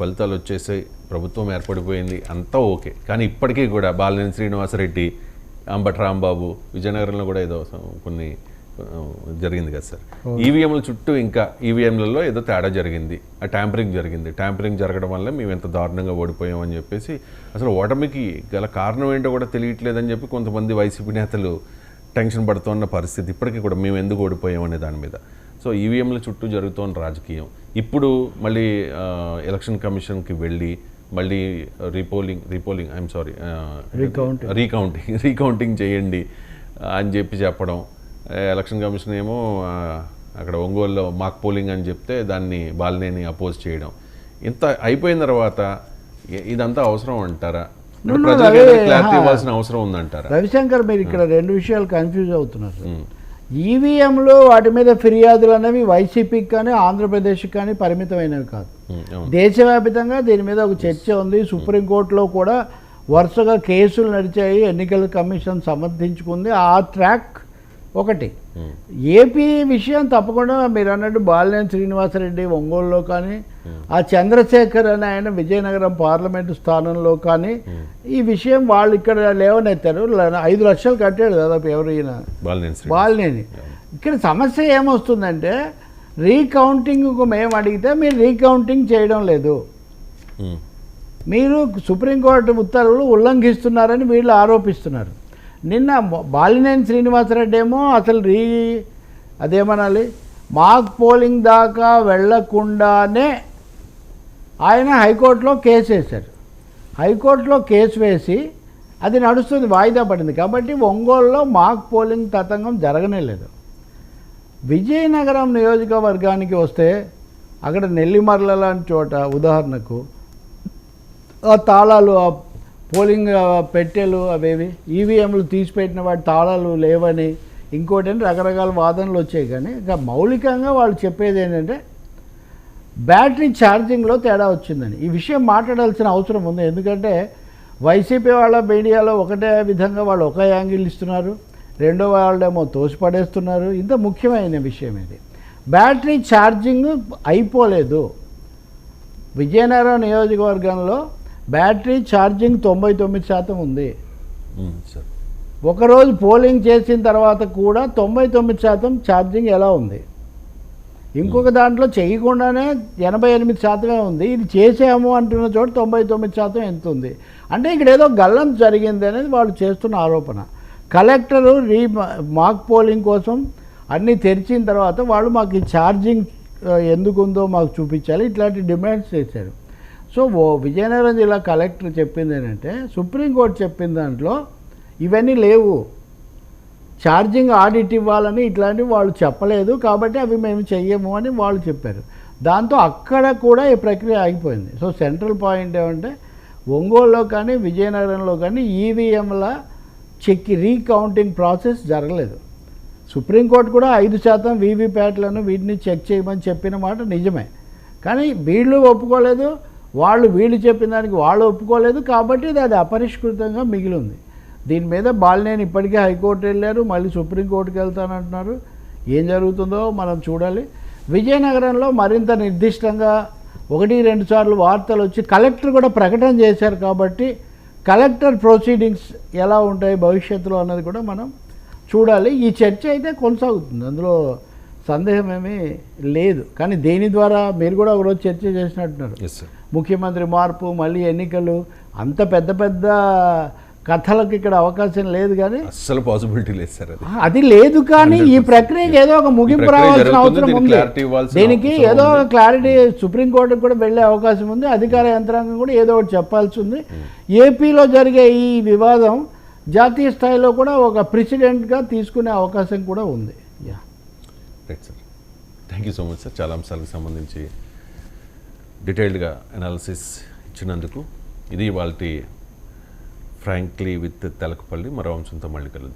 ఫలితాలు వచ్చేసాయి ప్రభుత్వం ఏర్పడిపోయింది అంతా ఓకే. కానీ ఇప్పటికీ కూడా బాలినేని శ్రీనివాసరెడ్డి అంబటి రాంబాబు విజయనగరంలో కూడా ఏదో కొన్ని జరిగింది కదా సార్. ఈవీఎంల చుట్టూ ఇంకా ఈవీఎంలలో ఏదో తేడా జరిగింది ఆ ట్యాంపరింగ్ జరిగింది. ట్యాంపరింగ్ జరగడం వల్ల మేము ఎంత దారుణంగా ఓడిపోయామని చెప్పేసి అసలు ఓటమికి గల కారణం ఏంటో కూడా తెలియట్లేదని చెప్పి కొంతమంది వైసీపీ నేతలు టెన్షన్ పడుతున్న పరిస్థితి ఇప్పటికీ కూడా మేము ఎందుకు ఓడిపోయాం అనే దాని మీద. సో ఈవీఎంల చుట్టూ జరుగుతున్న రాజకీయం. ఇప్పుడు మళ్ళీ ఎలక్షన్ కమిషన్కి వెళ్ళి మళ్ళీ repolling repolling I'm sorry. Recounting. Recounting చేయండి అని చెప్పి చెప్పడం. ఎలక్షన్ కమిషన్ ఏమో అక్కడ ఒంగోలులో మాక్ పోలింగ్ అని చెప్తే దాన్ని బాలినేని అపోజ్ చేయడం. ఇంత అయిపోయిన తర్వాత ఇదంతా అవసరం అంటారా? క్లారిటీ. ఇవ్వాల్సిన అవసరం ఉందంటారా? రవిశంకర్ మీరు ఇక్కడ రెండు విషయాలు కన్ఫ్యూజ్ అవుతున్నారు. ఈవీఎంలు వాటి మీద ఫిర్యాదులు అనేవి వైసీపీకి కానీ ఆంధ్రప్రదేశ్కి కానీ పరిమితమైనవి కాదు. దేశవ్యాప్తంగా దీని మీద ఒక చర్చ ఉంది. సుప్రీంకోర్టులో కూడా వరుసగా కేసులు నడిచాయి. ఎన్నికల కమిషన్ సమర్థించుకుంది. ఆ ట్రాక్ ఒకటి. ఏపీ విషయం తప్పకుండా మీరు అన్నట్టు బాలినేని శ్రీనివాసరెడ్డి ఒంగోలులో కానీ ఆ చంద్రశేఖర్ అని ఆయన విజయనగరం పార్లమెంటు స్థానంలో కానీ ఈ విషయం వాళ్ళు ఇక్కడ లేవనెత్తారు. ఐదు లక్షలు కట్టాడు దాదాపు ఎవరు ఈయన? బాలినేని ఇక్కడ సమస్య ఏమొస్తుందంటే రీకౌంటింగ్కు మేము అడిగితే మీరు రీకౌంటింగ్ చేయడం లేదు. మీరు సుప్రీంకోర్టు ఉత్తర్వులు ఉల్లంఘిస్తున్నారని వీళ్ళు ఆరోపిస్తున్నారు. నిన్న బాలినేని శ్రీనివాసరెడ్డి ఏమో అసలు రీ అదేమనాలి? మాక్ పోలింగ్ దాకా వెళ్ళకుండానే ఆయన హైకోర్టులో కేసు వేశారు. హైకోర్టులో కేసు వేసి అది నడుస్తుంది వాయిదా పడింది. కాబట్టి ఒంగోలులో మాక్ పోలింగ్ తతంగం జరగనే లేదు. విజయనగరం నియోజకవర్గానికి వస్తే అక్కడ నెల్లిమర్ల లాంటి చోట ఉదాహరణకు ఆ తాళాలు ఆ పోలింగ్ పెట్టెలు అవేవి ఈవీఎంలు తీసిపెట్టిన వాటి తాళాలు లేవని ఇంకోటి రకరకాల వాదనలు వచ్చాయి. కానీ ఇక మౌలికంగా వాళ్ళు చెప్పేది ఏంటంటే బ్యాటరీ ఛార్జింగ్లో తేడా వచ్చిందని. ఈ విషయం మాట్లాడాల్సిన అవసరం ఉంది. ఎందుకంటే వైసీపీ వాళ్ళ మీడియాలో ఒకటే విధంగా వాళ్ళు ఒక యాంగిల్ ఇస్తున్నారు. రెండో వాళ్ళేమో తోసిపడేస్తున్నారు. ఇంత ముఖ్యమైన విషయం ఇది. బ్యాటరీ ఛార్జింగ్ అయిపోలేదు. విజయనగరం నియోజకవర్గంలో బ్యాటరీ ఛార్జింగ్ తొంభై తొమ్మిది శాతం ఉంది. ఒకరోజు పోలింగ్ చేసిన తర్వాత కూడా తొంభై తొమ్మిది శాతం ఛార్జింగ్ ఎలా ఉంది? ఇంకొక దాంట్లో చేయకుండానే ఎనభై ఎనిమిది శాతమే ఉంది. ఇది చేసాము అంటున్న చోట తొంభై తొమ్మిది శాతం ఎంత ఉంది? అంటే ఇక్కడ ఏదో గల్లం జరిగింది అనేది వాళ్ళు చేస్తున్న ఆరోపణ. కలెక్టరు రీ మాక్ పోలింగ్ కోసం అన్నీ తెరిచిన తర్వాత వాళ్ళు మాకు ఈ ఛార్జింగ్ ఆ, ఎందుకు ఉందో మాకు చూపించాలి. ఇట్లాంటి డిమాండ్స్ చేశారు. సో ఓ విజయనగరం జిల్లా కలెక్టర్ చెప్పింది ఏంటంటే సుప్రీంకోర్టు చెప్పిన దాంట్లో ఇవన్నీ లేవు. ఛార్జింగ్ ఆడిట్ ఇవ్వాలని ఇట్లాంటివి వాళ్ళు చెప్పలేదు కాబట్టి అవి మేము చెయ్యము అని వాళ్ళు చెప్పారు. దాంతో అక్కడ కూడా ఈ ప్రక్రియ ఆగిపోయింది. సో సెంట్రల్ పాయింట్ ఏమంటే ఒంగోలులో కానీ విజయనగరంలో కానీ ఈవీఎంల చెక్ రీకౌంటింగ్ ప్రాసెస్ జరగలేదు. సుప్రీంకోర్టు కూడా ఐదు శాతం వీవీప్యాట్లను వీటిని చెక్ చేయమని చెప్పిన మాట నిజమే. కానీ వీళ్ళు ఒప్పుకోలేదు వాళ్ళు వీళ్ళు చెప్పిన దానికి వాళ్ళు ఒప్పుకోలేదు కాబట్టి ఇది అది అపరిష్కృతంగా మిగిలి ఉంది దీని మీద బాలినేని ఇప్పటికే హైకోర్టు వెళ్ళారు మళ్ళీ సుప్రీంకోర్టుకి వెళ్తానంటున్నారు. ఏం జరుగుతుందో మనం చూడాలి. విజయనగరంలో మరింత నిర్దిష్టంగా ఒకటి రెండు సార్లు వార్తలు వచ్చి కలెక్టర్ కూడా ప్రకటన చేశారు కాబట్టి కలెక్టర్ ప్రొసీడింగ్స్ ఎలా ఉంటాయి భవిష్యత్తులో అన్నది కూడా మనం చూడాలి. ఈ చర్చ అయితే కొనసాగుతుంది. అందులో సందేహం ఏమీ లేదు. కానీ దేని ద్వారా మీరు కూడా ఒకరోజు చర్చ చేసినట్టున్నారు. సార్ ముఖ్యమంత్రి మార్పు మళ్ళీ ఎన్నికలు అంత పెద్ద పెద్ద కథలకు ఇక్కడ అవకాశం లేదు కానీ అస్సలు పాసిబిలిటీ లేదు సార్ అది. లేదు కానీ ఈ ప్రక్రియకి ఏదో ఒక ముగింపు రావాల్సిన అవసరం ఉంది. దీనికి ఏదో. ఒక క్లారిటీ సుప్రీంకోర్టుకు కూడా వెళ్ళే అవకాశం ఉంది. అధికార యంత్రాంగం కూడా ఏదో ఒకటి చెప్పాల్సి ఉంది. ఏపీలో జరిగే ఈ వివాదం జాతీయ స్థాయిలో కూడా ఒక ప్రెసిడెంట్గా తీసుకునే అవకాశం కూడా ఉంది. Yeah right sir thank you so much sir చాలా అంశాలకు సంబంధించి డీటెయిల్డ్గా అనాలిసిస్ ఇచ్చినందుకు ఇది వాళ్ళ ఫ్రాంక్లీ విత్ తెలకపల్లి మరో అంశంతో మళ్ళీ కలుద్దాం.